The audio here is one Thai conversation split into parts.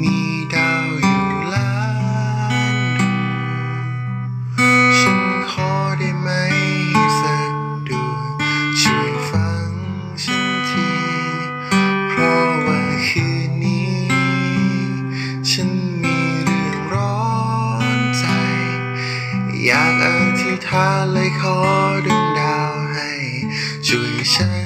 มีดาวอยู่ล้านดวงฉันขอได้ไหมสักดวงช่วยฟังฉันที เพราะว่าคืนนี้ ฉันมีเรื่องร้อนใจ อยากอธิษฐานเลยขอดวงดาวให้ ช่วยฉัน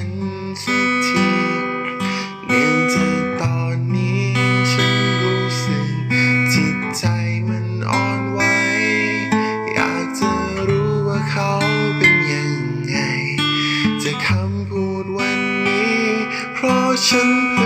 จะคำพูดวันนี้ เพราะฉัน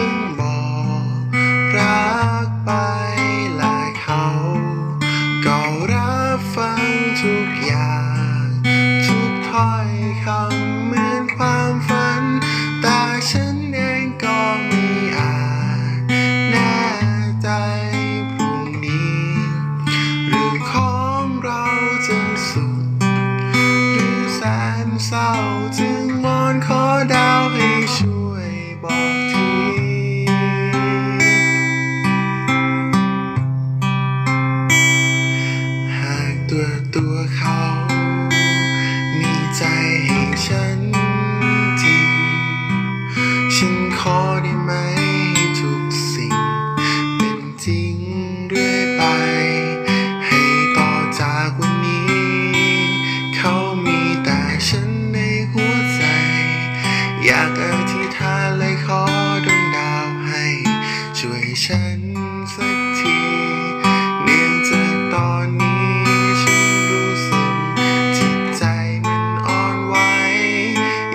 ธิษฐานเลยขอดวงดาวให้ ช่วยฉันสักทีเนื่องจากตอนนี้ฉันรู้สึกจิตใจมันอ่อนไหว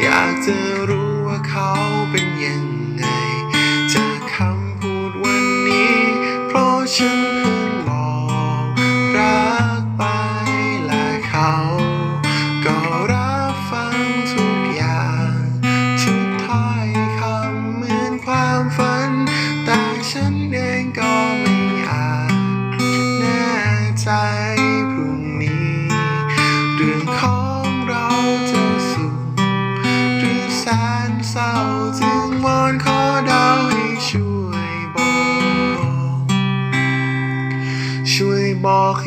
อยากจะรู้ว่าเขาเป็นยังไง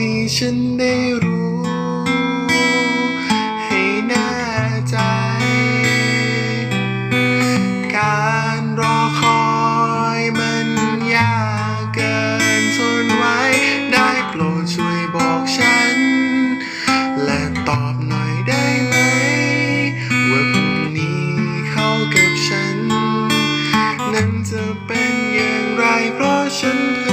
ให้ฉันได้รู้ ให้แน่ใจ การรอคอยมันยากเกินทนไว้ ได้โปรดช่วยบอกฉัน และตอบหน่อยได้ไหม ว่าพรุ่งนี้เขากับฉัน นั้นจะเป็นอย่างไรเพราะฉันเพิ่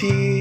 tea.